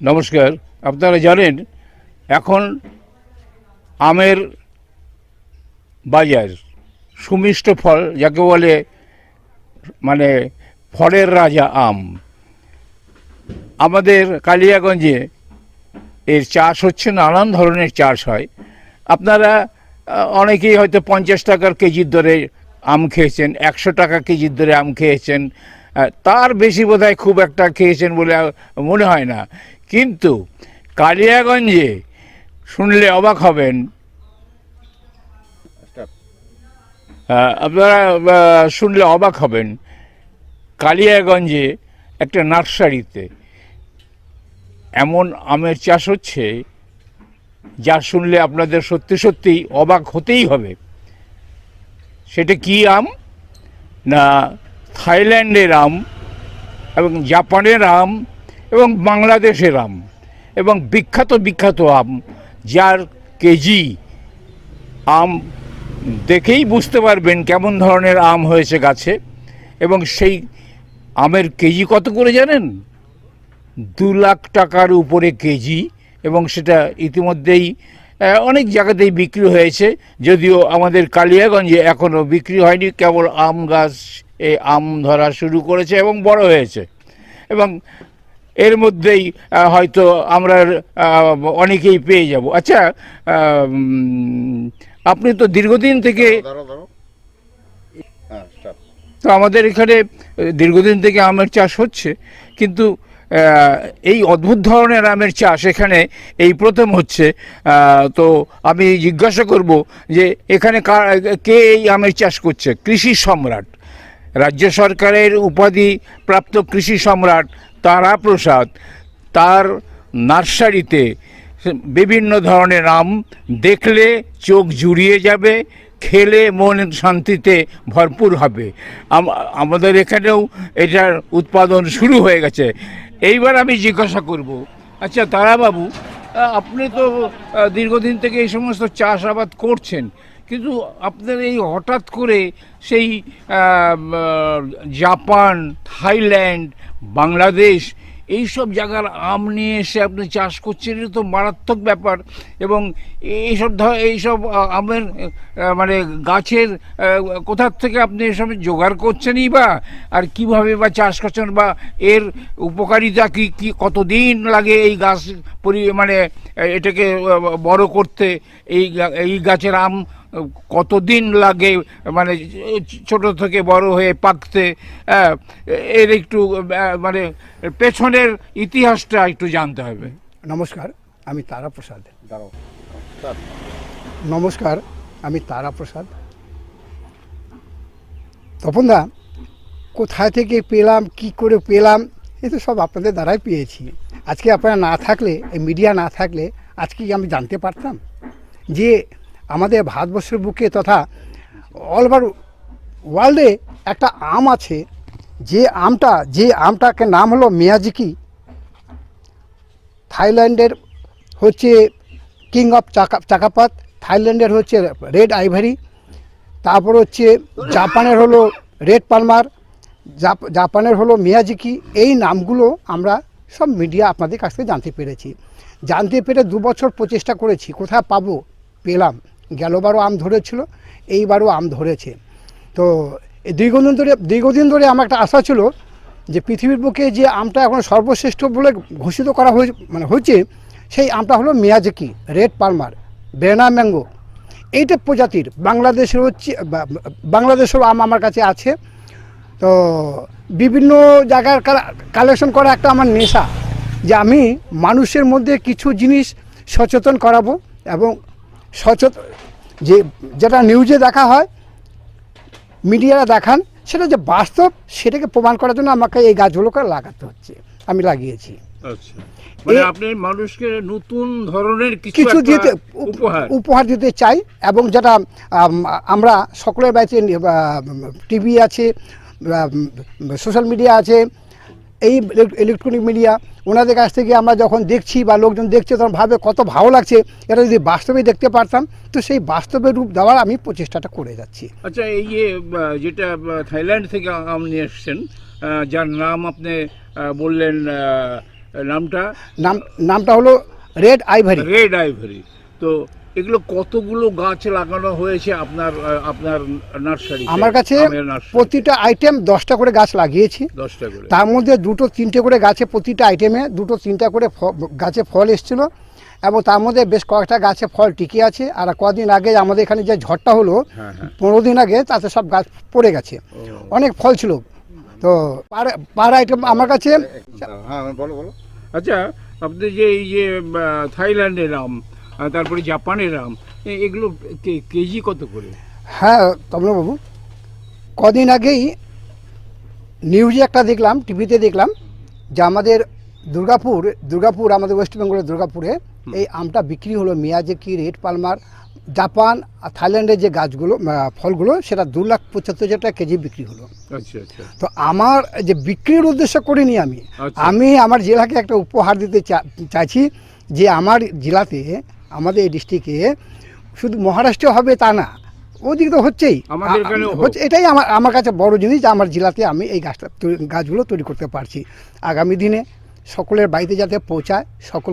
নমস্কার। আপনারা জানেন, এখন আমের বাজার, সুমিষ্ট ফল যাকে বলে মানে ফলের রাজা আম। আমাদের কালিয়াগঞ্জে এর চাষ হচ্ছে, নানান ধরনের চাষ হয়। আপনারা অনেকেই হয়তো পঞ্চাশ টাকার কেজির দরে আম খেয়েছেন, একশো টাকা কেজির দরে আম খেয়েছেন তার বেশি বোধহয় খুব একটা খেয়েছেন বলে মনে হয় না। কিন্তু কালিয়াগঞ্জে শুনলে অবাক হবেন। আপনারা শুনলে অবাক হবেন। কালিয়াগঞ্জে একটা নার্সারিতে এমন আমের চাষ হচ্ছে, যা শুনলে আপনাদের সত্যি সত্যি অবাক হতেই হবে। সেটা কি আম? না থাইল্যান্ডের আম এবং জাপানের আম এবং বাংলাদেশের আম এবং বিখ্যাত বিখ্যাত আম, যার কেজি আম দেখেই বুঝতে পারবেন কেমন ধরনের আম হয়েছে গাছে, এবং সেই আমের কেজি কত করে জানেন? দু লাখ টাকার উপরে কেজি, এবং সেটা ইতিমধ্যেই অনেক জায়গাতেই বিক্রি হয়েছে, যদিও আমাদের কালিয়াগঞ্জে এখনও বিক্রি হয়নি, কেবল আম গাছ এ আম ধরা শুরু করেছে এবং বড় হয়েছে। এবং এর মধ্যেই হয়তো আমরা অনেকেই পেয়ে যাব। আচ্ছা আপনি তো দীর্ঘদিন থেকে ধরো ধরো হ্যাঁ তো আমাদের এখানে দীর্ঘদিন থেকে আমের চাষ হচ্ছে কিন্তু এই অদ্ভুত ধরনের আমের চাষ এখানে এই প্রথম হচ্ছে। তো আমি জিজ্ঞাসা করব যে এখানে কে এই আমের চাষ করছে? কৃষি সম্রাট। রাজ্য সরকারের উপাধি প্রাপ্ত কৃষি সম্রাট তারা প্রসাদ তার নার্সারিতে বিভিন্ন ধরনের আম দেখলে চোখ জুড়িয়ে যাবে, খেলে মন শান্তিতে ভরপুর হবে। আমাদের এখানেও এটার উৎপাদন শুরু হয়ে গেছে। এইবার আমি জিজ্ঞাসা করব আচ্ছা তারাবাবু আপনি তো দীর্ঘদিন থেকে এই সমস্ত চাষাবাদ করছেন কিন্তু আপনার এই হঠাৎ করে সেই জাপান, থাইল্যান্ড, বাংলাদেশ এই সব জায়গার আম নিয়ে এসে আপনি চাষ করছেন, এটা তো মারাত্মক ব্যাপার। এবং এইসব ধর, এইসব আমের মানে গাছের কোথার থেকে আপনি এসব জোগাড় করছেনই বা? আর কীভাবে বা চাষ করছেন বা এর উপকারিতা কি কি, কতদিন লাগে এই গাছ পরি মানে এটাকে বড় করতে, এই এই গাছের আম কতদিন লাগে মানে ছোট থেকে বড় হয়ে পাকতে হ্যাঁ, এর একটু মানে পেছনের ইতিহাসটা একটু জানতে হবে। নমস্কার আমি তারাপ্রসাদ। নমস্কার আমি তারাপ্রসাদ। তপনদা কোথায় থেকে পেলাম কি করে পেলাম এ তো সব আপনাদের দ্বারাই পেয়েছি। আজকে আপনারা না থাকলে এই মিডিয়া না থাকলে আজকে কি আমি জানতে পারতাম? যে আমাদের ভারতবর্ষের বুকে তথা অল ওভার ওয়ার্ল্ডে একটা আম আছে, যে আমটা, যে আমটাকে নাম হলো মিয়াজিকি। থাইল্যান্ডের হচ্ছে কিং অফ চাকা, চাকাপাত, থাইল্যান্ডের হচ্ছে রেড আইভারি তারপর হচ্ছে জাপানের হলো রেড পালমার জাপ- জাপানের হলো মিয়াজিকি। এই নামগুলো আমরা সব মিডিয়া আপনাদের কাছ থেকে জানতে পেরেছি। জানতে পেরে দু বছর প্রচেষ্টা করেছি, কোথায় পাবো পেলাম। গেলবারও আম ধরেছিল, এইবারও আম ধরেছে। তো দীর্ঘদিন ধরে দীর্ঘদিন ধরে আমার একটা আশা ছিল যে পৃথিবীর বুকে যে আমটা এখন সর্বশ্রেষ্ঠ বলে ঘোষিত করা হয়েছে মানে হয়েছে, সেই আমটা হলো Miyazaki, red Palmer, banana mango. এইটা প্রজাতির বাংলাদেশের হচ্ছে বাংলাদেশেরও আম আমার কাছে আছে। তো বিভিন্ন জায়গার কালেকশন করা একটা আমার নেশা যে আমি মানুষের মধ্যে কিছু জিনিস সচেতন করাবো এবং সচেতন যে যেটা নিউজে দেখা হয় মিডিয়ারা দেখান সেটা যে বাস্তব সেটাকে প্রমাণ করার জন্য আমাকে এই গাছগুলোকে লাগাতে হচ্ছে আমি লাগিয়েছি। আচ্ছা। মানে আপনি মানুষকে নতুন ধরনের কিছু দিতে উপ- উপহার। উপহার দিতে চাই এবং যেটা আমরা সকলের বাড়িতে টিভি আছে সোশ্যাল মিডিয়া আছে এই ইলেকট্রনিক মিডিয়া ওনাদের কাছ থেকে আমরা যখন দেখছি বা লোকজন দেখছে তখন ভাবে কত ভালো লাগছে। এটা যদি বাস্তবে দেখতে পারতাম তো সেই বাস্তবে রূপ দেওয়ার আমি প্রচেষ্টাটা করে যাচ্ছি। আচ্ছা এই যে যেটা থাইল্যান্ড থেকে আপনি নিয়ে এসছেন যার নাম আপনি বললেন নামটা? নাম নামটা হলো রেড আইভারি। Red ivory. তো এগুলো কতগুলো গাছ লাগানো হয়েছে আপনার আপনার নার্সারি আমার কাছে প্রতিটা আইটেম দশটা করে গাছ লাগিয়েছি। দশটা করে। তার মধ্যে দুটো তিনটে করে গাছে প্রতিটা আইটেমে দুটো তিনটা করে গাছে ফল এসেছিল এবং তার মধ্যে বেশ কয়েকটা গাছে ফল টিকে আছে। আর কদিন আগে আমাদের এখানে যে ঝড়টা হলো হ্যাঁ হ্যাঁ। পনেরো দিন আগে তাতে সব গাছ পড়ে গেছে। অনেক ফল ছিল। তো পার পার আইটেম আমার কাছে হ্যাঁ বলো বলো। আচ্ছা আপনি যে এই যে থাইল্যান্ডের আহ, তারপরে জাপানের আম এগুলো কেজি কত করে? হ্যাঁ তমলবাবু কদিন আগেই নিউজে একটা দেখলাম টিভিতে দেখলাম যে আমাদের দুর্গাপুর দুর্গাপুর আমাদের ওয়েস্ট বেঙ্গলের দুর্গাপুরে এই আমটা বিক্রি হলো মিয়াজেকি রেড পালমার জাপান আর থাইল্যান্ডের যে গাছগুলো ফলগুলো সেটা দু লাখ পঁচাত্তর হাজার টাকা কেজি বিক্রি হলো। আচ্ছা আচ্ছা। তো আমার যে বিক্রির উদ্দেশ্য করিনি আমি আচ্ছা। আমি আমার জেলাকে একটা উপহার দিতে চা- চাইছি যে আমার জেলাতে আমাদের এই ডিস্ট্রিক্টে শুধু মহারাষ্ট্রে হবে তা না ওদিক তো হচ্ছেই। হচ্ছে এটাই আমার আমার কাছে বড় জিনিস যে আমার জেলাতে আমি এই গাছটা গাছগুলো তৈরি করতে পারছি আগামী দিনে সকলের বাড়িতে যাতে পৌঁছায় সকল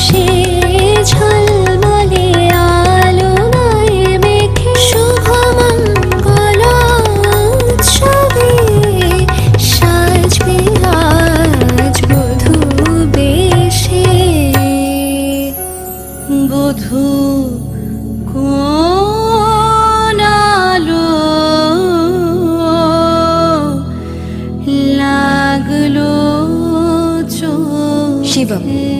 পরশে ঝলমলে আলোয় মেখে শুভ মঙ্গল উৎসবে সাজবে আজ বধূ বেশে। বধূ শিবম।